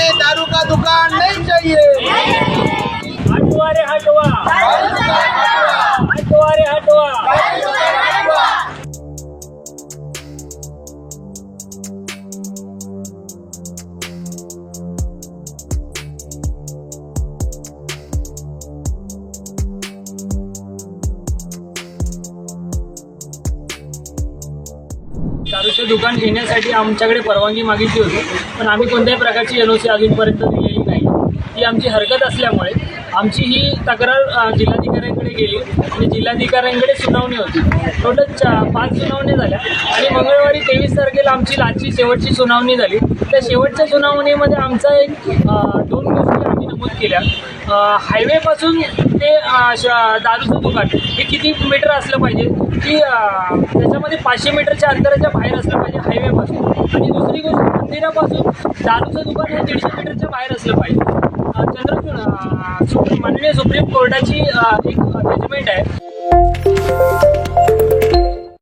हमें दारू का दुकान नहीं चाहिए। दारूचे दुकान घेण्यासाठी आमच्याकडे परवानगी मागितली होती पण आम्ही कोणत्याही प्रकारची एन ओ सी अजूनपर्यंत दिलेली नाही. ही आमची हरकत असल्यामुळे आमची ही तक्रार जिल्हाधिकाऱ्यांकडे गेली आणि जिल्हाधिकाऱ्यांकडे सुनावणी होती. टोटल चा पाच सुनावण्या झाल्या आणि मंगळवारी तेवीस तारखेला आमची लाची शेवटची सुनावणी झाली. त्या शेवटच्या सुनावणीमध्ये आमचा एक दोन केल्या. हायवेपासून ते श- दारूचं दुकान हे किती मीटर असलं पाहिजे? की त्याच्यामध्ये पाचशे मीटरच्या अंतराच्या बाहेर असलं पाहिजे हायवेपासून आणि दुसरी गोष्ट मंदिरापासून दारूचं दुकान हे दीडशे मीटरच्या बाहेर असलं पाहिजे. अ, चंद्रचूड सुप्रीम माननीय सुप्रीम कोर्टाची एक जजमेंट आहे.